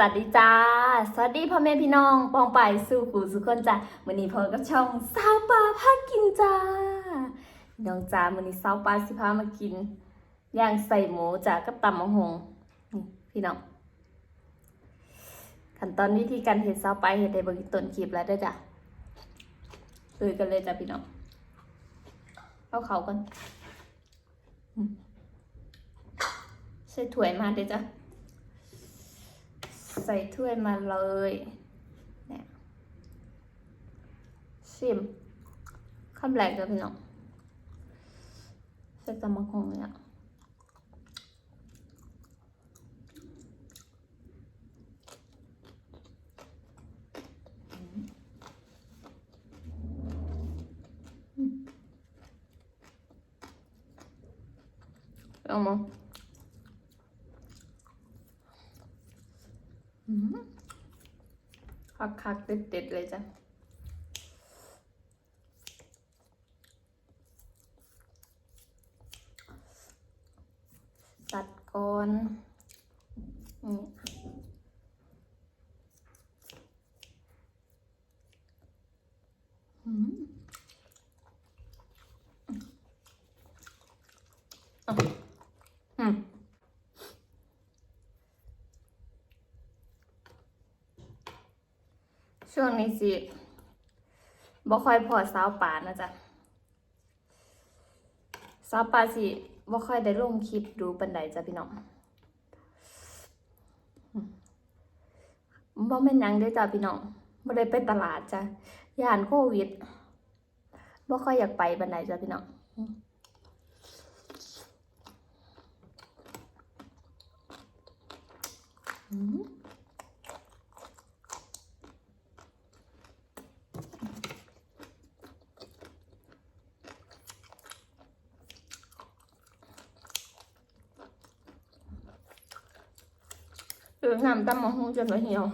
สวัสดีจ้า สวัสดีพ่อแม่พี่น้อง ปองไปสู่ผู้สุขคนจ้ามื้อนี้พอกับช่องสาวปลาพากินจ้า น้องจ้ามื้อนี้สาวปลาสิพามากินย่างใส่หมูจ้ากับตำมะฮงพี่น้อง ขั้นตอนวิธีการเฮ็ดสาวปลาเฮ็ดได้เบิ่งต้นคลิปแล้วด้อจ้ะเออกันเลยจ้ะพี่น้อง เอาเขากันใส่ถ้วยมาเด้จ้ะ ใส่ถ้วยมาเลยเนี่ยชิมคำแรกเลยพี่น้องใส่ตะมังคงเนี่ยอืมเอามา อืม คักคักเด็ดเด็ดๆเลยจ้ะตัดก่อนนี่อืมอะอืม ช่วงนี้สิบ่ค่อยพอสาวป่านะจ๊ะสาวป่าสิบ่ค่อยได้ลงคลิปดูปันใดจ้ะพี่น้องบ่แม่นยังเด้จ้ะพี่น้องบ่ได้ไปตลาดจ้ะย่านโควิดบ่ค่อยอยากไปปันใดจ้ะพี่น้องอืม หรือน้ำตำมะฮุงจนว่าเหี่ยว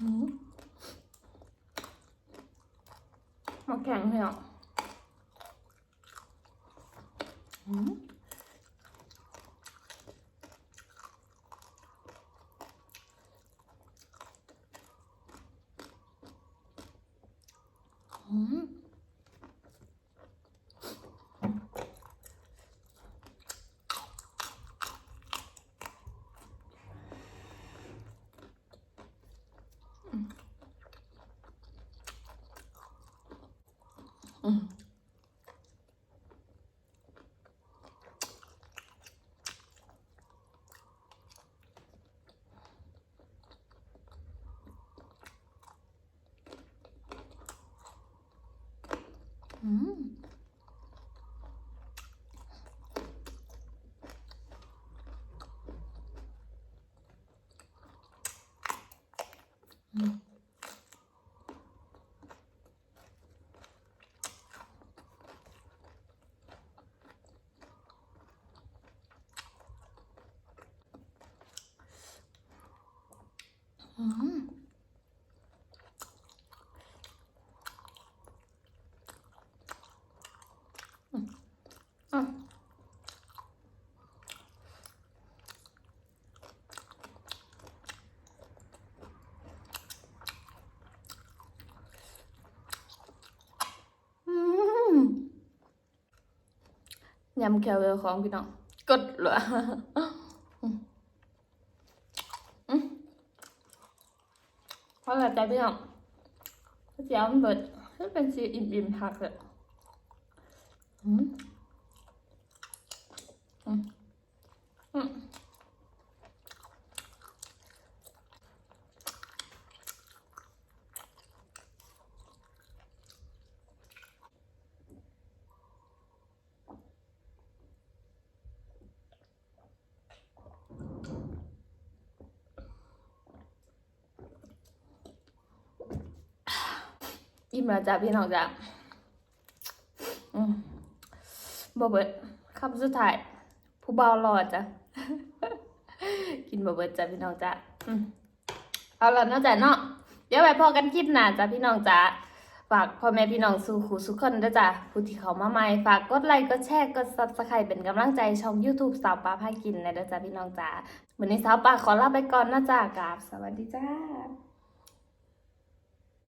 อืมมาแข็งเหี่ยว อืมอื อืมอืมอะ อืม ยำแควเวลของพี่น้องกดเหรอเพราะแบบใจพี่น้องเจ้ามันเบิดจะเป็นสีอิ่มๆผักเลยอืมอืม อิ่มแล้วจ้ะพี่น้องจ้ะบ่เบิดคำสุดท้าย ผู้บ่าวรอจ้ะ กินบ่เบิดจ้ะพี่น้องจ้ะเอาละนาะจ้ะเนาะเดี๋ยวไปพอกันคลิปหน้าจ้ะพี่น้องจ้ะฝากพ่อแม่พี่น้องสู่ขู่สุขคนด้วยจ้ะผู้ที่เขามาใหม่ฝากกดไลค์กดแชร์กด Subscribe เป็นกำลังใจช่อง YouTube สาวปลาพากินนะด้จ้ะพี่น้องจ้ะวันนี้สาวปลาขอลาไปก่อนนะจ้ะกราบสวัสดีจ้า